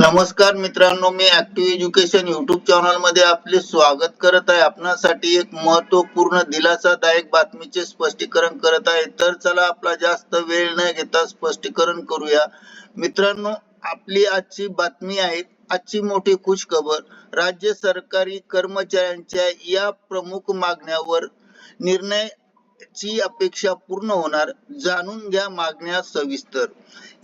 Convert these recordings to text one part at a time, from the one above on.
नमस्कार मित्रांनो मी ऍक्टिव्ह एज्युकेशन युट्यूब चॅनलमध्ये आपले स्वागत करत आहे. आपणासाठी एक महत्त्वपूर्ण दिलासादायक बातमीचे स्पष्टीकरण करत आहे. तर चला आपला जास्त वेळ न घेता स्पष्टीकरण करूया. मित्रांनो आपली आजची बातमी आहे आजची मोठी खुश खबर राज्य सरकारी कर्मचाऱ्यांच्या या प्रमुख मागण्यावर निर्णय ची अपेक्षा पूर्ण होणार जाणून घ्या मागण्या सविस्तर.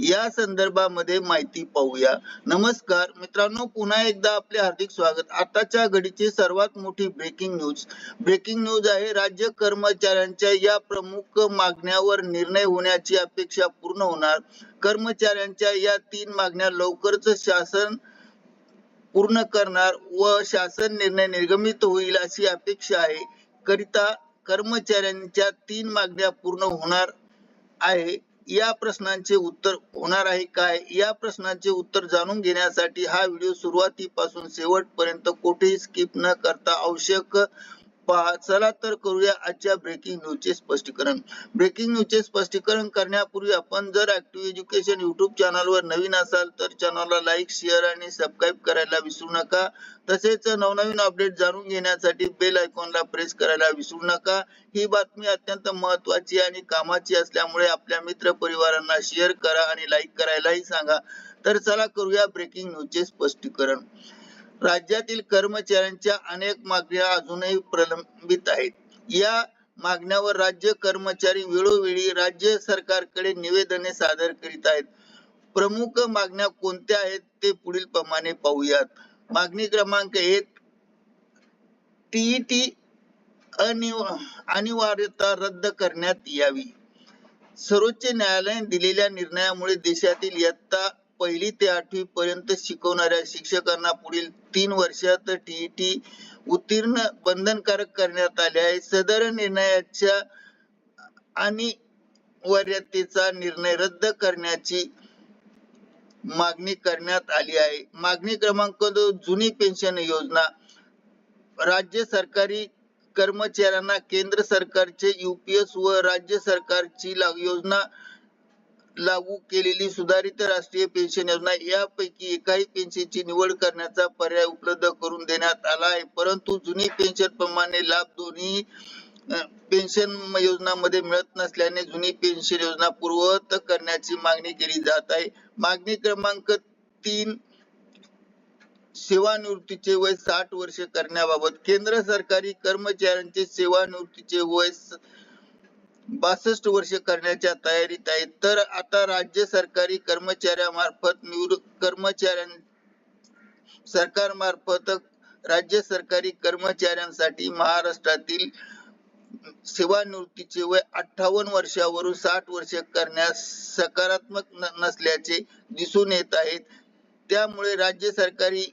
या संदर्भामध्ये माहिती पाहूया. नमस्कार मित्रांनो पुन्हा एकदा आपले हार्दिक स्वागत. आताच्या घडीची सर्वात मोठी ब्रेकिंग न्यूज ब्रेकिंग न्यूज आहे राज्य कर्मचाऱ्यांच्या या प्रमुख मागण्यावर निर्णय होण्याची अपेक्षा पूर्ण होणार. कर्मचाऱ्यांच्या या तीन मागण्या लवकरच शासन पूर्ण करणार व शासन निर्णय निर्गमित होईल अशी अपेक्षा आहे. करिता कर्मचाऱ्यांच्या तीन मागण्या पूर्ण होणार आहे. या प्रश्नांचे उत्तर होणार आहे काय? या प्रश्नांचे उत्तर जाणून घेण्यासाठी हा व्हिडिओ सुरुवातीपासून शेवटपर्यंत कुठेही स्किप न करता आवश्यक पहा चला तर करूया आजच्या ब्रेकिंग न्यूजचे स्पष्टीकरण. ब्रेकिंग न्यूजचे स्पष्टीकरण करण्यापूर्वी आपण जर ऍक्टिव्ह एज्युकेशन युट्यूब चॅनलवर नवीन असाल तर चॅनलला लाईक शेअर आणि सबस्क्राईब करायला विसरू नका. तसेच नवनवीन अपडेट जाणून घेण्यासाठी बेल आयकॉनला प्रेस करायला विसरू नका. ही बातमी अत्यंत महत्वाची आणि कामाची असल्यामुळे आपल्या मित्र परिवारांना शेअर करा आणि लाईक करायलाही सांगा. तर चला करूया ब्रेकिंग न्यूजचे स्पष्टीकरण. राज्यातील कर्मचाऱ्यांच्या अनेक मागण्या अजूनही प्रलंबित आहेत. या मागण्यावर राज्य कर्मचारी वेळोवेळी राज्य सरकारकडे निवेदने सादर करीत आहेत. प्रमुख मागण्या कोणत्या आहेत ते पुढील प्रमाणे पाहूयात. मागणी क्रमांक एक टीईटी अनिवार्यता रद्द करण्यात यावी. सर्वोच्च न्यायालयाने दिलेल्या निर्णयामुळे देशातील इयत्ता पहिली ते आठवी पर्यंत शिकवणाऱ्या शिक्षकांना पुढील तीन वर्षात टीईटी उत्तीर्ण बंधनकारक करण्यात आले आहे. सदर निर्णयाच्या अनिवार्यतेचा निर्णय रद्द करण्याची मागणी करण्यात आली आहे. मागणी क्रमांक दोन जुनी पेन्शन योजना. राज्य सरकारी कर्मचाऱ्यांना केंद्र सरकारचे युपीएस व राज्य सरकारची योजना लागू केलेली सुधारित राष्ट्रीय पेन्शन योजना यापैकी एकाही पेन्शनची निवड करण्याचा पर्याय उपलब्ध करून देण्यात आला आहे. परंतु जुनी पेन्शन प्रमाणे लाभ दोन्ही पेन्शन योजनामध्ये मिळत नसल्याने जुनी पेन्शन योजना पूर्ववत करण्याची मागणी केली जात आहे. मागणी क्रमांक तीन सेवानिवृत्तीचे वय साठ वर्ष करण्याबाबत केंद्र सरकारी कर्मचाऱ्यांचे सेवानिवृत्तीचे वय बासष्ट वर्ष करण्याच्या तयारीत आहे तर आता राज्य सरकारी कर्मचाऱ्यामार्फत निवृत्त कर्मचाऱ्यां सरकारमार्फत राज्य सरकारी कर्मचाऱ्यांसाठी महाराष्ट्रातील सेवानिवृत्तीचे वय अठ्ठावन्न वर्षावरून साठ वर्ष करण्यास सकारात्मक नसल्याचे दिसून येत आहेत. त्यामुळे राज्य सरकारी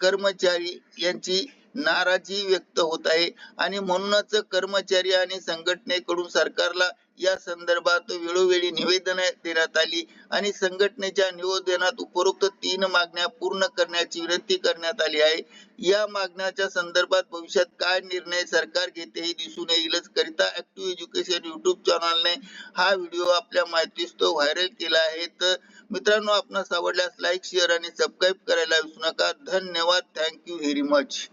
कर्मचारी यांची नाराजी व्यक्त होत आहे. आणि म्हणूनच कर्मचारी आणि संघटनेकडून सरकारला या संदर्भात वेळोवेळी निवेदन देण्यात आली. आणि संघटनेच्या निवेदनात उपरोक्त तीन मागण्या पूर्ण करण्याची विनंती करण्यात आली आहे. या मागण्याच्या संदर्भात भविष्यात काय निर्णय सरकार घेते हे दिसून येईलच. करिता ऍक्टिव्ह एज्युकेशन युट्यूब चॅनलने हा व्हिडिओ आपल्या माहितीस तो व्हायरल केला आहे. तर मित्रांनो आपणास आवडल्यास लाईक शेअर आणि सबस्क्राईब करायला विसरू नका. धन्यवाद. Thank you very much